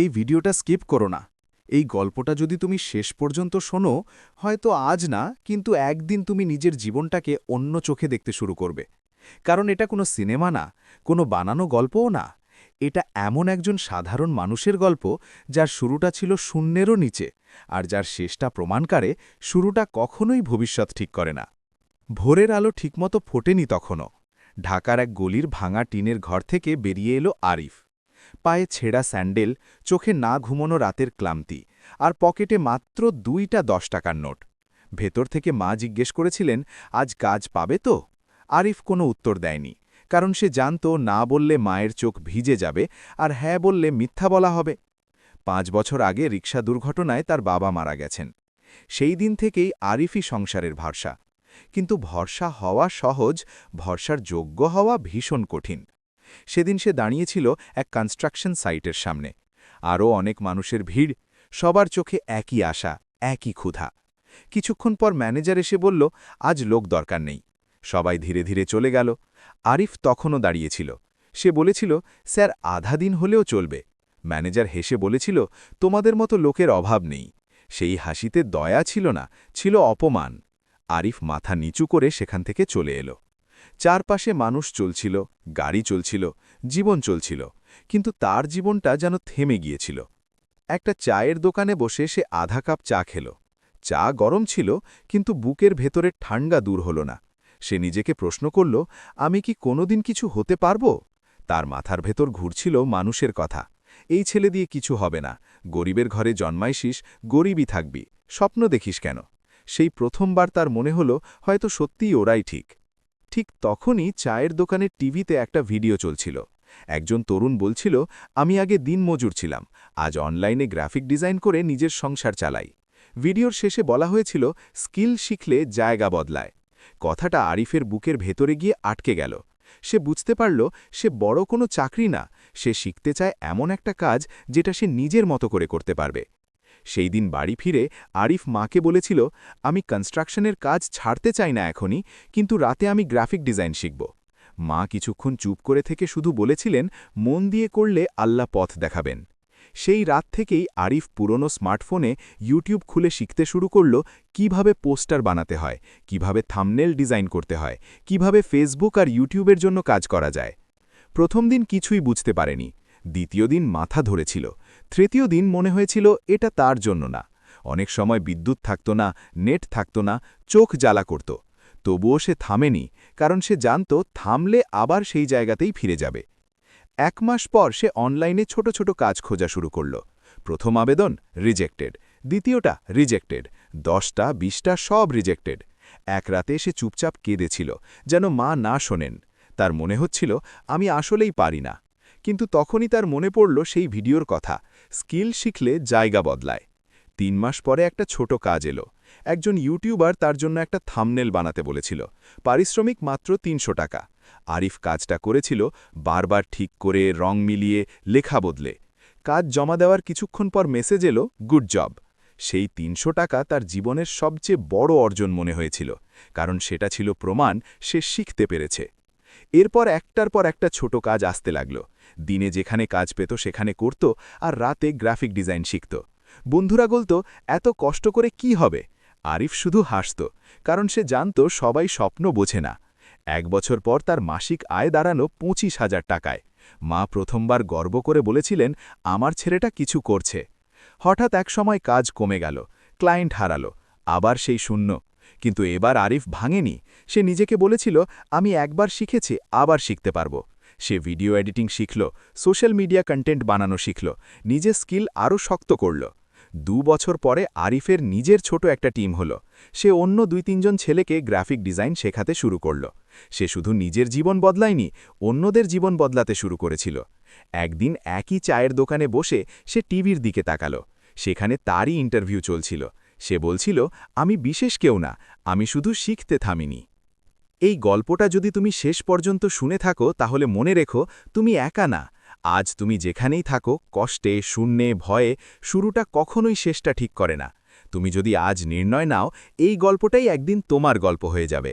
এই ভিডিওটা স্কিপ করো না। এই গল্পটা যদি তুমি শেষ পর্যন্ত শোনো, হয়তো আজ না, কিন্তু একদিন তুমি নিজের জীবনটাকে অন্য চোখে দেখতে শুরু করবে। কারণ এটা কোনো সিনেমা না, কোনো বানানো গল্পও না। এটা এমন একজন সাধারণ মানুষের গল্প, যার শুরুটা ছিল শূন্যেরও নিচে, আর যার শেষটা প্রমাণ করে শুরুটা কখনোই ভবিষ্যৎ ঠিক করে না। ভোরের আলো ঠিকমতো ফোটেনি তখনও। ঢাকার এক গলির ভাঙা টিনের ঘর থেকে বেরিয়ে এলো আরিফ। পায়ে ছেঁড়া স্যান্ডেল, চোখে না ঘুমোনো রাতের ক্লান্তি, আর পকেটে মাত্র দুইটা দশ টাকার নোট। ভেতর থেকে মা জিজ্ঞেস করেছিলেন, আজ কাজ পাবে তো? আরিফ কোনো উত্তর দেয়নি, কারণ সে জানত না বললে মায়ের চোখ ভিজে যাবে, আর হ্যাঁ বললে মিথ্যা বলা হবে। পাঁচ বছর আগে রিক্সা দুর্ঘটনায় তার বাবা মারা গেছেন। সেই দিন থেকেই আরিফই সংসারের ভরসা। কিন্তু ভরসা হওয়া সহজ, ভরসার যোগ্য হওয়া ভীষণ কঠিন। সেদিন সে দাঁড়িয়েছিল এক কনস্ট্রাকশন সাইটের সামনে। আরও অনেক মানুষের ভিড়, সবার চোখে একই আশা, একই ক্ষুধা। কিছুক্ষণ পর ম্যানেজার এসে বলল, আজ লোক দরকার নেই। সবাই ধীরে ধীরে চলে গেল। আরিফ তখনও দাঁড়িয়েছিল। সে বলেছিল, স্যার, আধা দিন হলেও চলবে। ম্যানেজার হেসে বলেছিল, তোমাদের মতো লোকের অভাব নেই। সেই হাসিতে দয়া ছিল না, ছিল অপমান। আরিফ মাথা নিচু করে সেখান থেকে চলে এলো। চারপাশে মানুষ চলছিল, গাড়ি চলছিল, জীবন চলছিল, কিন্তু তার জীবনটা যেন থেমে গিয়েছিল। একটা চায়ের দোকানে বসে সে আধা কাপ চা খেল। চা গরম ছিল, কিন্তু বুকের ভেতরের ঠান্ডা দূর হল না। সে নিজেকে প্রশ্ন করল, আমি কি কোনোদিন কিছু হতে পারব? তার মাথার ভেতর ঘুরছিল মানুষের কথা। এই ছেলে দিয়ে কিছু হবে না। গরিবের ঘরে জন্মাইশিস গরিবই থাকবি। স্বপ্ন দেখিস কেন? সেই প্রথমবার তার মনে হল, হয়তো সত্যিই ওরাই ঠিক। ঠিক তখনই চায়ের দোকানের টিভিতে একটা ভিডিও চলছিল। একজন তরুণ বলছিল, আমি আগে দিন মজুর ছিলাম, আজ অনলাইনে গ্রাফিক ডিজাইন করে নিজের সংসার চালাই। ভিডিওর শেষে বলা হয়েছিল, স্কিল শিখলে জায়গা বদলায়। কথাটা আরিফের বুকের ভেতরে গিয়ে আটকে গেল। সে বুঝতে পারল, সে বড় কোনো চাকরি না, সে শিখতে চায় এমন একটা কাজ যেটা সে নিজের মতো করে করতে পারবে। সেই দিন বাড়ি ফিরে আরিফ মাকে বলেছিল, আমি কনস্ট্রাকশনের কাজ ছাড়তে চাই না এখনই, কিন্তু রাতে আমি গ্রাফিক ডিজাইন শিখব। মা কিছুক্ষণ চুপ করে থেকে শুধু বলেছিলেন, মন দিয়ে করলে আল্লাহ পথ দেখাবেন। সেই রাত থেকেই আরিফ পুরনো স্মার্টফোনে ইউটিউব খুলে শিখতে শুরু করল, কীভাবে পোস্টার বানাতে হয়, কীভাবে থামনেল ডিজাইন করতে হয়, কীভাবে ফেসবুক আর ইউটিউবের জন্য কাজ করা যায়। প্রথম দিন কিছুই বুঝতে পারেনি, দ্বিতীয় দিন মাথা ধরেছিল। তৃতীয় দিন মনে হয়েছিল এটা তার জন্য না। অনেক সময় বিদ্যুৎ থাকত না, নেট থাকত না, চোখ জ্বালা করত। তবুও সে থামেনি, কারণ সে জানত থামলে আবার সেই জায়গাতেই ফিরে যাবে। এক মাস পর সে অনলাইনে ছোট ছোট কাজ খোঁজা শুরু করল। প্রথম আবেদন রিজেক্টেড দ্বিতীয়টা রিজেক্টেড দশটা, বিশটা, সব রিজেক্টেড এক রাতে সে চুপচাপ কেঁদেছিল, যেন মা না শোনেন। তার মনে হচ্ছিল, আমি আসলেই পারি না। কিন্তু তখনই তার মনে পড়ল সেই ভিডিওর কথা, স্কিল শিখলে জায়গা বদলায়। তিন মাস পরে একটা ছোট কাজ এলো। একজন ইউটিউবার তার জন্য একটা থামনেল বানাতে বলেছিল, পারিশ্রমিক মাত্র তিনশো টাকা। আরিফ কাজটা করেছিল, বারবার ঠিক করে, রং মিলিয়ে, লেখা বদলে। কাজ জমা দেওয়ার কিছুক্ষণ পর মেসেজ এলো, গুড জব। সেই তিনশো টাকা তার জীবনের সবচেয়ে বড় অর্জন মনে হয়েছিল, কারণ সেটা ছিল প্রমাণ সে শিখতে পেরেছে। এরপর একটার পর একটা ছোট কাজ আসতে লাগল। দিনে যেখানে কাজ পেত সেখানে করত আর রাতে গ্রাফিক ডিজাইন শিখত। বন্ধুরা বলত, এত কষ্ট করে কি হবে? আরিফ শুধু হাসত, কারণ সে জানত সবাই স্বপ্ন বোঝে না। এক বছর পর তার মাসিক আয় দাঁড়ানো পঁচিশ হাজার টাকায়। মা প্রথমবার গর্ব করে বলেছিলেন, আমার ছেলেটা কিছু করছে। হঠাৎ এক সময় কাজ কমে গেল, ক্লায়েন্ট হারালো, আবার সেই শূন্য। কিন্তু এবার আরিফ ভাঙেনি। সে নিজেকে বলেছিল, আমি একবার শিখেছি, আবার শিখতে পারব। সে ভিডিও এডিটিং শিখল, সোশ্যাল মিডিয়া কন্টেন্ট বানানো শিখল, নিজের স্কিল আরও শক্ত করল। দু বছর পরে আরিফের নিজের ছোট একটা টিম হল। সে অন্য দুই তিনজন ছেলেকে গ্রাফিক ডিজাইন শেখাতে শুরু করল। সে শুধু নিজের জীবন বদলায়নি, অন্যদের জীবন বদলাতে শুরু করেছিল। একদিন একই চায়ের দোকানে বসে সে টিভির দিকে তাকাল। সেখানে তারই ইন্টারভিউ চলছিল। সে বলছিল, আমি বিশেষ কেউ না, আমি শুধু শিখতে থামিনি। এই গল্পটা যদি তুমি শেষ পর্যন্ত শুনে থাকো, তাহলে মনে রেখো, তুমি একা না। আজ তুমি যেখানেই থাকো, কষ্টে, শূন্যে, ভয়ে, শুরুটা কখনোই শেষটা ঠিক করে না। তুমি যদি আজ নির্ণয় নাও, এই গল্পটাই একদিন তোমার গল্প হয়ে যাবে।